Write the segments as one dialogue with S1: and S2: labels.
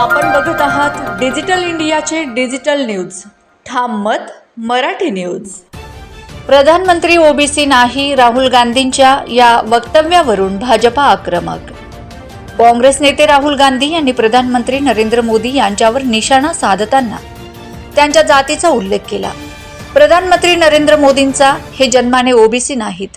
S1: आपण बघत आहात डिजिटल इंडियाचे डिजिटल न्यूज. ठाम मत मराठी न्यूज. प्रधानमंत्री ओबीसी नाही राहुल गांधींच्या या वक्तव्यावरून भाजपा आक्रमक. काँग्रेस नेते राहुल गांधी यांनी प्रधानमंत्री नरेंद्र मोदी यांच्यावर निशाणा साधताना त्यांच्या जातीचा उल्लेख केला. प्रधानमंत्री नरेंद्र मोदींचा हे जन्माने ओबीसी नाहीत.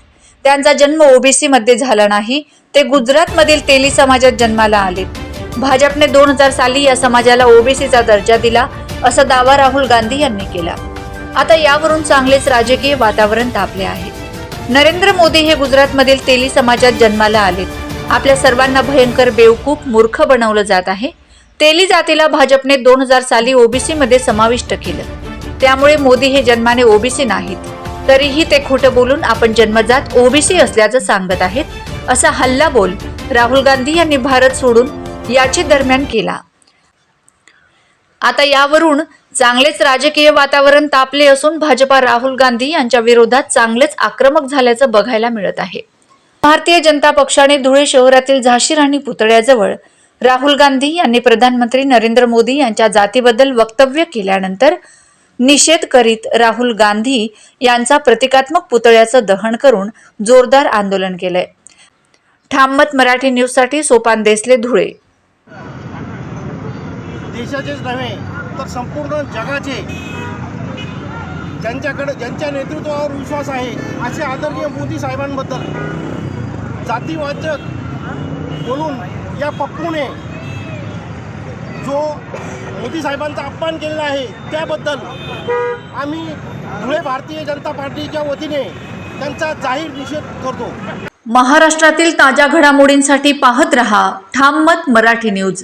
S1: त्यांचा जन्म ओबीसीमध्ये झाला नाही ते गुजरातमधील तेली समाजात जन्माला आलेत. भाजपने दोन हजार साली या समाजाला ओबीसीचा दर्जा दिला असा दावा राहुल गांधी यांनी केला. आता यावरून चांगलेच राजकीय वातावरण तापले आहे. नरेंद्र मोदी हे गुजरातमधील तेली समाजात जन्माला आलेत. आपल्या सर्वांना भयंकर बेवकूफ मूर्ख बनवलं जात आहे. तेली जातीला भाजपने दोन हजार साली ओबीसी मध्ये समाविष्ट केलं. त्यामुळे मोदी हे जन्माने ओबीसी नाहीत. तरीही ते खोटं बोलून आपण जन्मजात ओबीसी असल्याचं सांगत आहेत असा हल्ला बोल राहुल गांधी यांनी भारत सोडून याची दरम्यान केला. आता यावरून चांगलेच राजकीय वातावरण तापले असून भाजपा राहुल गांधी यांच्या विरोधात चांगलेच आक्रमक झाल्याचं बघायला मिळत आहे. भारतीय जनता पक्षाने धुळे शहरातील झाशी राणी पुतळ्याजवळ राहुल गांधी यांनी प्रधानमंत्री नरेंद्र मोदी यांच्या जातीबद्दल वक्तव्य केल्यानंतर निषेध करीत राहुल गांधी यांचा प्रतिकात्मक पुतळ्याचं दहन करून जोरदार आंदोलन केलंय. ठाममत मराठी न्यूजसाठी सोपान देसले धुळे.
S2: देशाचेच नव्हे तर संपूर्ण जगाचे. ज्यांच्याकडे ज्यांच्या नेतृत्वावर विश्वास आहे असे आदरणीय मोदी साहेबांबद्दल जातीवाचक बोलून या पप्पूने जो मोदी साहेबांचा अपमान केलेला आहे त्याबद्दल आम्ही धुळे भारतीय जनता पार्टीच्या वतीने त्यांचा जाहीर निषेध करतो.
S1: महाराष्ट्रातील ताज्या घडामोडींसाठी पाहत रहा ठाम मत मराठी न्यूज.